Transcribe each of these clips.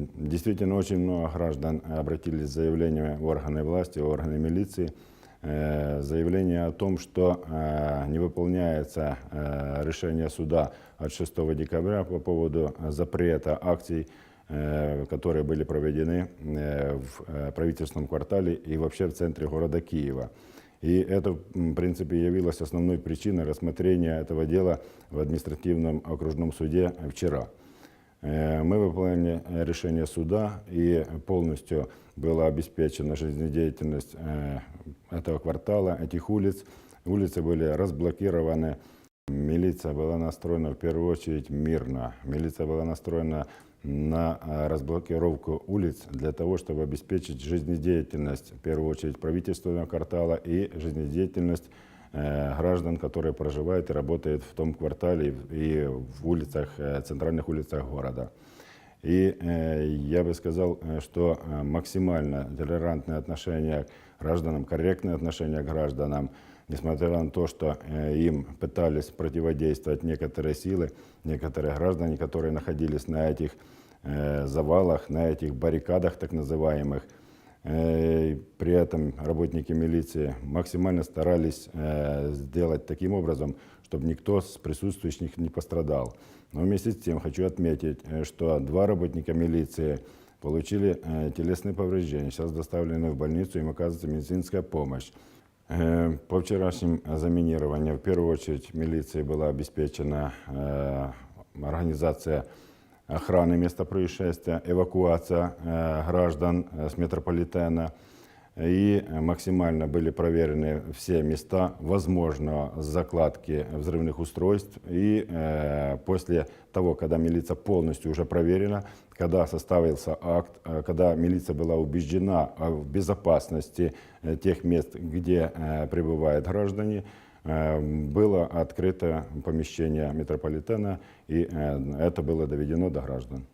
Действительно, очень много граждан обратились с заявлениями в органы власти, в органы милиции. Э, Заявление о том, что э, не выполняется э, решение суда от 6 декабря по поводу запрета акций, которые были проведены в правительственном квартале и вообще в центре города Киева. И это, в принципе, явилось основной причиной рассмотрения этого дела в административном окружном суде вчера. Э, Мы выполняли э, решение суда, и полностью была обеспечена жизнедеятельность э, этого квартала, этих улиц. Улицы были разблокированы. Милиция была настроена в первую очередь мирно. Милиция была настроена на э, разблокировку улиц для того, чтобы обеспечить жизнедеятельность, в первую очередь, правительственного квартала и жизнедеятельность граждан, которые проживают и работают в том квартале и в- улицах, э, центральных улицах города. И э, я бы сказал, э, что э, максимально толерантное отношение к гражданам, корректное отношение к гражданам, несмотря на то, что э, им пытались противодействовать некоторые силы, некоторые граждане, которые находились на этих э, завалах, на этих баррикадах так называемых, Э, При этом работники милиции максимально старались э, сделать таким образом, чтобы никто с присутствующих не пострадал. Но вместе с тем хочу отметить, э, что два работника милиции получили э, телесные повреждения, сейчас доставлены в больницу, им оказывается медицинская помощь. Э, По вчерашним заминированиям, в первую очередь, милиции была обеспечена э, организация охраны места происшествия, эвакуация э, граждан э, с метрополитена. И максимально были проверены все места возможно закладки взрывных устройств. И э, после того, когда милиция полностью уже проверена, когда составился акт, э, когда милиция была убеждена в безопасности тех мест, где э, пребывают граждане, было открыто помещение метрополитена, и э, это было доведено до граждан.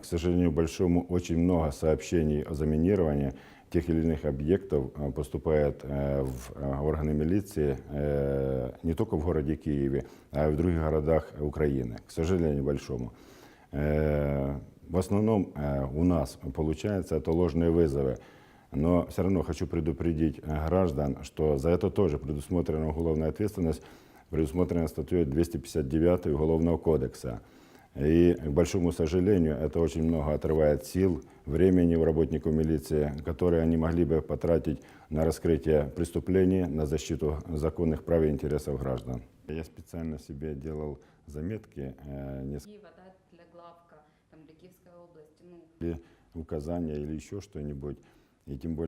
К сожалению, большому очень много сообщений о заминировании тех или иных объектов э, поступает э, в э, органы милиции э, не только в городе Киеве, а и в других городах Украины. К сожалению, большому. Э, В основном э, у нас получается это ложные вызовы. Но все равно хочу предупредить э, граждан, что за это тоже предусмотрена уголовная ответственность, предусмотрена статьей 259 Уголовного кодекса. И, к большому сожалению, это очень много отрывает сил, времени у работников милиции, которые они могли бы потратить на раскрытие преступлений, на защиту законных прав и интересов граждан. Я специально себе делал заметки, э, несколько Киева, да, для главка, там, для Киевской области, ну, указания или еще что-нибудь. И тем более